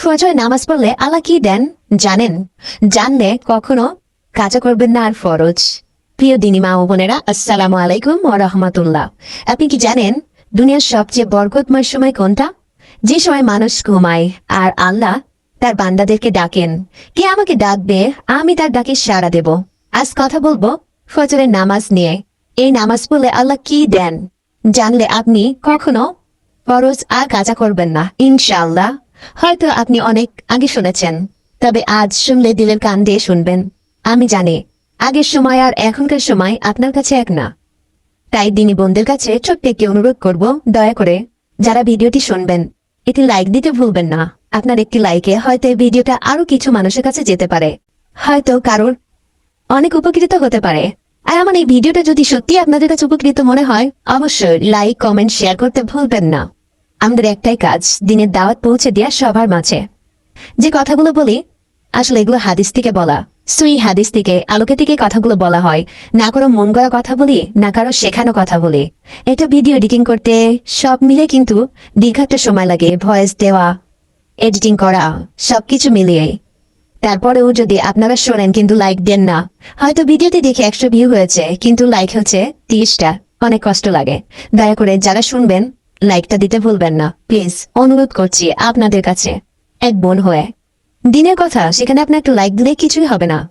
ফজর নামাজ পড়লে আল্লাহ কি দেন? জানেন। জানলে কখনো কাজা করবেন না আর ফরজ। প্রিয় দিনী মা ও বোনেরা, আসসালামু আলাইকুম ও রহমতুল্লাহ। আপনি কি জানেন দুনিয়ার সবচেয়ে বরকতময় সময় কোনটা? যে সময় মানুষ ঘুমায় আর আল্লাহ তার বান্দাদেরকে ডাকেন, কে আমাকে ডাকবে, আমি তার ডাকে সাড়া দেব। আজ কথা বলব ফজরের নামাজ নিয়ে। এই নামাজ পড়লে আল্লাহ কি দেন? জানলে আপনি কখনো ফরজ আর কাজা করবেন না, ইনশাআল্লাহ। হয়তো আপনি অনেক আগে শুনেছেন, তবে আজ শুনলে দিলের কান দিয়ে শুনবেন। আমি জানি, আগের সময় আর এখনকার সময় আপনার কাছে এক না। তাই দিনী বোনদের কাছে ছোট্ট একটি অনুরোধ করব, দয়া করে যারা ভিডিওটি শুনবেন, এটি লাইক দিতে ভুলবেন না। আপনার একটি লাইকে হয়তো ভিডিওটা আরও কিছু মানুষের কাছে যেতে পারে। হয়তো কারোর অনেক উপকৃত হতে পারে। আর আমার এই ভিডিওটা যদি সত্যি আপনাদের কাছে উপকৃত মনে হয়, অবশ্যই লাইক, কমেন্ট, শেয়ার করতে ভুলবেন না। আমাদের একটাই কাজ, দিনের দাওয়াত পৌঁছে দেওয়া সবার মাঝে। যে কথাগুলো বলি, আসলে এগুলো হাদিস থেকে বলা। সুই হাদিস থেকে, আলোকে থেকে কথাগুলো বলা হয়। না কারও মন গড়া কথা বলি, না কারও শেখানো কথা বলি। এটা ভিডিও এডিটিং করতে সব মিলে কিন্তু দীর্ঘ একটা সময় লাগে, ভয়েস দেওয়া, এডিটিং করা, সবকিছু মিলিয়ে। তারপরেও যদি আপনারা শোনেন কিন্তু লাইক দেন না। হয়তো ভিডিওতে দেখে একশো ভিউ হয়েছে, কিন্তু লাইক হচ্ছে তিরিশটা। অনেক কষ্ট লাগে। দয়া করে যারা শুনবেন লাইকটা দিতে ভুলবেন না। প্লিজ, অনুরোধ করছি আপনাদের কাছে। এক বোন হয়ে। দিনের কথা, সেখানে আপনার একটা লাইক দিলে কিছুই হবে না।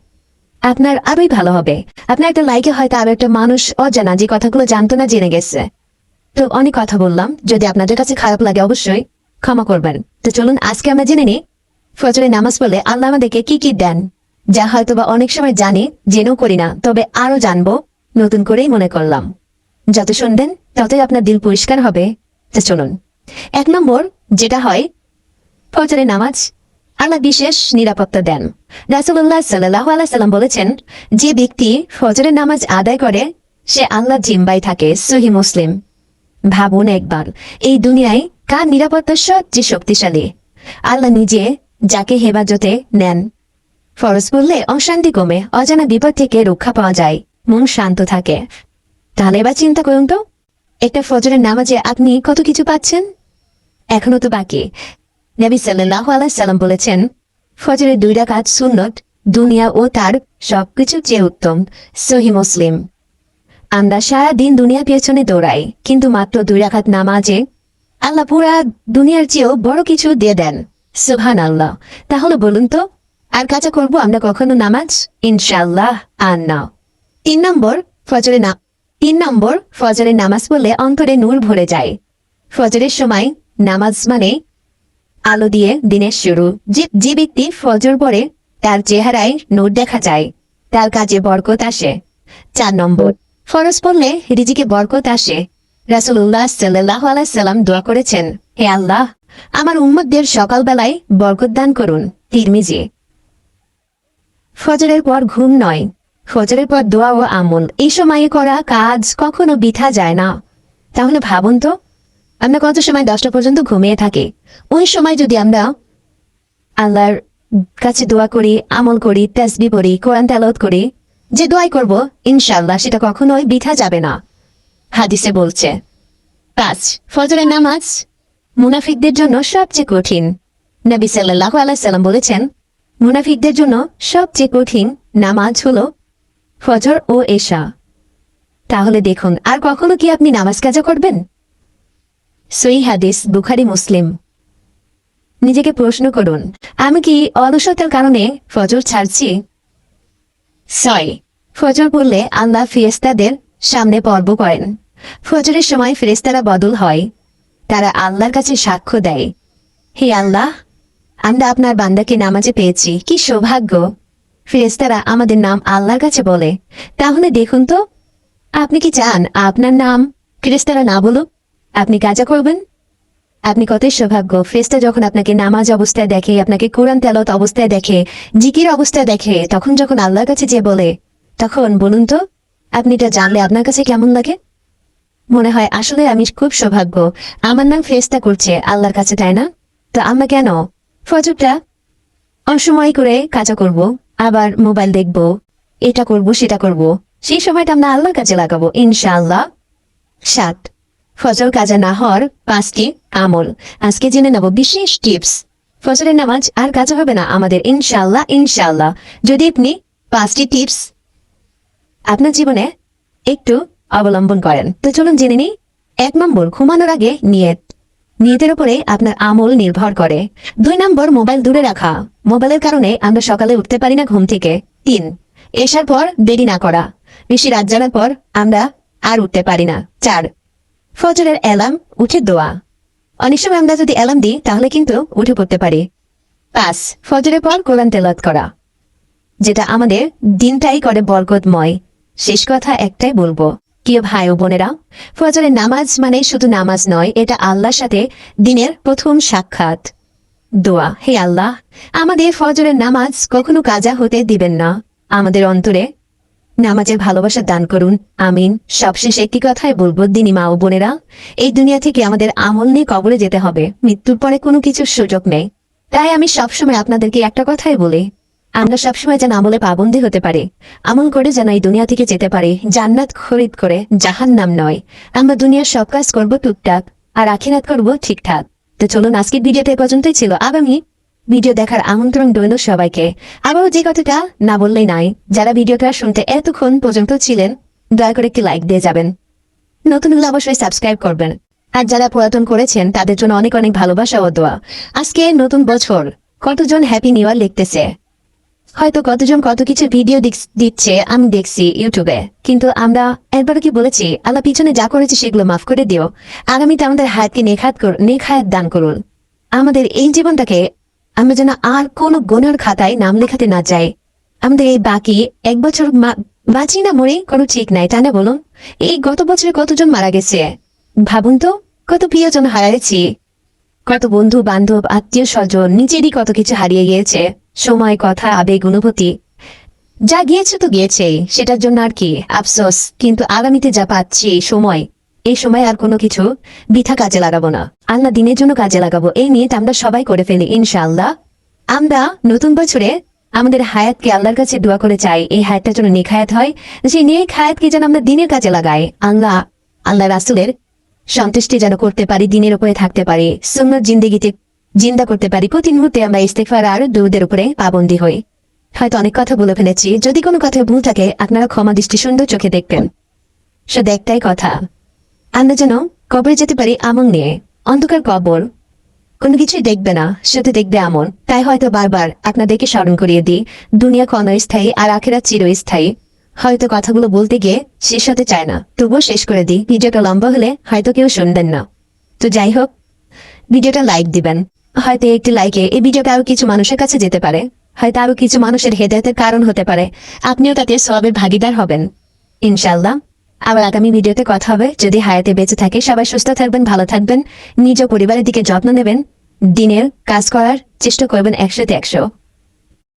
আপনার আরোই ভালো হবে। আপনার একটা লাইকে হয়তো আরও একটা মানুষ অজানা যে কথাগুলো জানতো না জেনে গেছে। তো অনেক কথা বললাম। যদি আপনাদের কাছে খারাপ লাগে অবশ্যই ক্ষমা করবেন। তো চলুন, আজকে আমরা জেনে নিই ফজরে নামাজ পড়লে আল্লাহ আমাদেরকে কি কি দেন, যা হয়তো বা অনেক সময় জানি, জেনেও করি না, তবে আরও জানব। নতুন করেই মনে করলাম। যত শুনবেন, ততই আপনার দিল পরিষ্কার হবে। চলুন। এক নম্বর, যেটা হয়, ফজরে নামাজ আল্লাহ বিশেষ নিরাপত্তা দেন। রাসুল্লাহ সাল্লাহ আলাইসাল্লাম বলেছেন, যে ব্যক্তি ফজরের নামাজ আদায় করে, সে আল্লাহ জিম্বাই থাকে, সহি মুসলিম। ভাবুন একবার, এই দুনিয়ায় কার নিরাপত্তা সবচেয়ে শক্তিশালী? আল্লাহ নিজে যাকে হেফাজতে নেন। ফরজ পড়লে অশান্তি কমে, অজানা বিপদ থেকে রক্ষা পাওয়া যায়, মন শান্ত থাকে। তাহলে এবার চিন্তা করুন তো। একটা ফজরের নামাজে আপনি কত কিছু পাচ্ছেন? এখনও তো বাকি। নবী সাল্লাহ আলাইসাল্লাম বলেছেন, ফজরের দুই রাকাত সুন্নত, দুনিয়া ও তার সবকিছু চেয়ে উত্তম। সহি মুসলিম। আমরা সারা দিন দুনিয়া পেছনে দৌড়াই, কিন্তু মাত্র দুই রাখাত নামাজে আল্লাহ পুরা দুনিয়ার চেয়েও বড় কিছু দিয়ে দেন। সুহান আল্লাহ তাহলে বলুন তো, আর কাজা করব আমরা কখনো নামাজ? ইনশাল্লাহ আর না। তিন নম্বর, ফজরে না তিন নম্বর ফজরের নামাজ পড়লে অন্তরে নূর ভরে যায়। ফজরের সময় নামাজ মানে আলো দিয়ে দিনের শুরু। যে ব্যক্তি ফজর পরে তার চেহারায় নূর দেখা যায়, তার কাজে বরকত আসে। চার নম্বর, ফরজ পড়লে রিজিকে বরকত আসে। রাসুল্লাহ সাল্লাহ আলাইসাল্লাম দোয়া করেছেন, হে আল্লাহ, আমার উম্মতদের সকালবেলায় বরকত দান করুন। তিরমিজি, ফজরের পর ঘুম নয়। ফজরের পর দোয়া ও আমল। এই সময়ে করা কাজ কখনো বিথা যায় না। তাহলে ভাবুন তো, আমরা কত সময় দশটা পর্যন্ত ঘুমিয়ে থাকি? ওই সময় যদি আমরা আল্লাহর কাছে দোয়া করি, আমল করি তেসবি পড়ি, কোরআন তেলত করি, যে দোয়াই করব ইনশাল্লাহ সেটা কখনোই বিথা যাবে না। হাদিসে বলছে, পাঁচ, ফজরের নামাজ মুনাফিকদের জন্য সবচেয়ে কঠিন। নবী সাল্লাহ আলাইসাল্লাম বলেছেন, মুনাফিকদের জন্য সবচেয়ে কঠিন নামাজ হলো ফজর ও এশা। তাহলে দেখুন, আর কখনো কি আপনি নামাজ কাজা করবেন? সই হাদিস, বুখারি, মুসলিম। নিজেকে প্রশ্ন করুন, আমি কি অলসতার কারণে ফজর ছাড়ছি? ছয়, ফজর পড়লে আল্লাহ ফিরেস্তাদের সামনে পর্ব করেন। ফজরের সময় ফেরেস্তারা বদল হয়। তারা আল্লাহর কাছে সাক্ষ্য দেয়। হে আল্লাহ, আমরা আপনার বান্দাকে নামাজে পেয়েছি, কি সৌভাগ্য। ফেরেস্তারা আমাদের নাম আল্লাহর কাছে বলে। তাহলে দেখুন তো, আপনি কি চান আপনার নাম ফেরেস্তারা না বলুক? আপনি কাজা করবেন? আপনি কতই সৌভাগ্য ফেরেস্তা যখন আপনাকে নামাজ অবস্থায় দেখে, আপনাকে কোরআন তেলত অবস্থায় দেখে, জিকির অবস্থায় দেখে, তখন যখন আল্লাহর কাছে যে বলে, তখন বলুন তো, আপনি এটা জানলে আপনার কাছে কেমন লাগে? মনে হয় আসলে আমি খুব সৌভাগ্য। আমার নাম ফেরেস্তা করছে আল্লাহর কাছে, তাই না? তো আমরা কেন? ফজরটা অসময় করে কাজা করব। আবার মোবাইল দেখব, এটা করব, সেটা করব, সেই সময়টা আমরা আল্লাহর কাজে লাগাবো, ইনশাআল্লাহ। সাত, ফজর কাজা না হওয়ার পাঁচটি আমল। আজকে জেনে নেব বিশেষ টিপস। ফজরের নামাজ আর কাজা হবে না, আমাদের ইনশাল্লাহ ইনশাল্লাহ যদি আপনি পাঁচটি টিপস আপনার জীবনে একটু অবলম্বন করেন, তো চলুন জেনে নিই। এক নম্বর, ঘুমানোর আগে নিয়ত। নিয়তের উপরে আপনার আমল নির্ভর করে। দুই নম্বর, মোবাইল দূরে রাখা। মোবাইলের কারণে আমরা সকালে উঠতে পারি না ঘুম থেকে। তিন, এসার পর দেরি না করা। বেশি রাত জানার পর আমরা আর উঠতে পারি না। চার, ফজরের অ্যালার্ম, উঠে দোয়া। অনেক সময় আমরা যদি অ্যালার্ম দিই, তাহলে কিন্তু উঠে পড়তে পারি। পাঁচ, ফজরের পর কোরআন তেলাত করা। যেটা আমাদের দিনটাই করে বরকতময়। শেষ কথা একটাই বলব। প্রিয় ভাই ও বোনেরা, ফজরের নামাজ মানে শুধু নামাজ নয়, এটা আল্লাহর সাথে দিনের প্রথম সাক্ষাৎ। দোয়া, হে আল্লাহ, আমাদের ফজরের নামাজ কখনো কাজা হতে দিবেন না। আমাদের অন্তরে নামাজের ভালোবাসা দান করুন, আমিন। সবশেষ একটি কথাই বলব, দিনী মা ও বোনেরা, এই দুনিয়া থেকে আমাদের আমল নিয়ে কবরে যেতে হবে, মৃত্যুর পরে কোনো কিছুর সুযোগ নেই। তাই আমি সবসময় আপনাদেরকে একটা কথাই বলি আমরা সবসময় যেন আমলে পাবন্দি হতে পারি। আমল করে যেন এই দুনিয়া থেকে যেতে পারি। জান্নাত খরিদ করে জাহান নাম নয়। আমরা দুনিয়ার সব কাজ করব টুকটাক, আর আখিরাত করব ঠিকঠাক। তো চলুন আজকের ভিডিওটা এ পর্যন্তই ছিল। আগামী ভিডিও দেখার আমন্ত্রণ রইল সবাইকে। আবারও যে কথাটা না বললেই নাই, যারা ভিডিওটা শুনতে এতক্ষণ পর্যন্ত ছিলেন, দয়া করে একটি লাইক দিয়ে যাবেন। নতুন হলে অবশ্যই সাবস্ক্রাইব করবেন। আর যারা পুরাতন করেছেন, তাদের জন্য অনেক অনেক ভালোবাসা ও দোয়া। আজকে নতুন বছর কতজন হ্যাপি নিউ ইয়ার লিখতেছে? হয়তো কতজন কত কিছু ভিডিও দিচ্ছে, আমি দেখছি ইউটিউবে কিন্তু আমরা একবার কি বলেছি, আল্লাহ পিছনে যা করেছে সেগুলো মাফ করে দিও। আগামীতে আমাদের হায়াতকে নেখাত নেখায়াত দান করুন। আমাদের এই জীবনটাকে আমরা যেন আর কোনো গুণের খাতায় নাম লেখাতে না চাই। আমাদের এই বাকি এক বছর বাঁচি না মরে কোনো ঠিক নাই, তা না বলুন? এই গত বছরে কতজন মারা গেছে? ভাবুন তো, কত প্রিয়জন হারাইছি। কত বন্ধু বান্ধব আত্মীয় স্বজন নিজেরই কত কিছু হারিয়ে গিয়েছে। সময়, কথা, আবেগ, অনুভূতি। যা গিয়েছে তো গিয়েছেই সেটার জন্য আর কি, আফসোস। কিন্তু আগামীতে যা পাচ্ছি সময়, এই সময় আর কোনো কিছু বৃথা কাজে লাগাবো না। আল্লাহ দিনের জন্য কাজে লাগাবো। এই নিয়ে আমরা সবাই করে ফেলি, ইনশাআল্লাহ। আমরা নতুন বছরে আমাদের হায়াতকে আল্লাহর কাছে দোয়া করে চাই। এই হায়াতটার জন্য নিখায়াত হয়। সেই নেক হায়াতকে যেন আমরা দিনের কাজে লাগাই। আল্লাহ আল্লাহ রাসুলের সন্তুষ্টি যেন করতে পারি, দিনের উপরে থাকতে পারি। সুন্নত জিন্দিগিতে জিন্দা করতে পারি। প্রতি মুহূর্তে আমরা ইস্তেফার আর দুধের উপরে পাবন্দি হই। হয়তো অনেক কথা বলে ফেলেছি। যদি কোনো কথা ভুল থাকে, আপনারা ক্ষমা দৃষ্টি সুন্দর চোখে দেখবেন। শুধু একটাই কথা। আমরা যেন কবরে যেতে পারি আমন নিয়ে। অন্ধকার কবর। কোনো কিছুই দেখবে না, শুধু দেখবে আমন তাই হয়তো বারবার আপনাদেরকে স্মরণ করিয়ে দিই, দুনিয়া ক্ষণস্থায়ী আর আখেরা চিরস্থায়ী। হয়তো কথাগুলো বলতে গিয়ে শেষ হতে চায় না। তবুও শেষ করে দিই। ভিডিওটা লম্বা হলে হয়তো কেউ শুনবেন না। তো যাই হোক, ভিডিওটা লাইক দিবেন। হয়তো একটি লাইকে এই ভিডিওটা আরও কিছু মানুষের কাছে যেতে পারে। হয়তো আরও কিছু মানুষের হেদায়তের কারণ হতে পারে। আপনিও তাতে সবের ভাগিদার হবেন। ইনশাল্লাহ আবার আগামী ভিডিওতে কথা হবে। যদি হায়াতে বেঁচে থাকে, সবাই সুস্থ থাকবেন, ভালো থাকবেন। নিজ পরিবারের দিকে যত্ন নেবেন। দিনের কাজ করার চেষ্টা করবেন একশোতে একশো।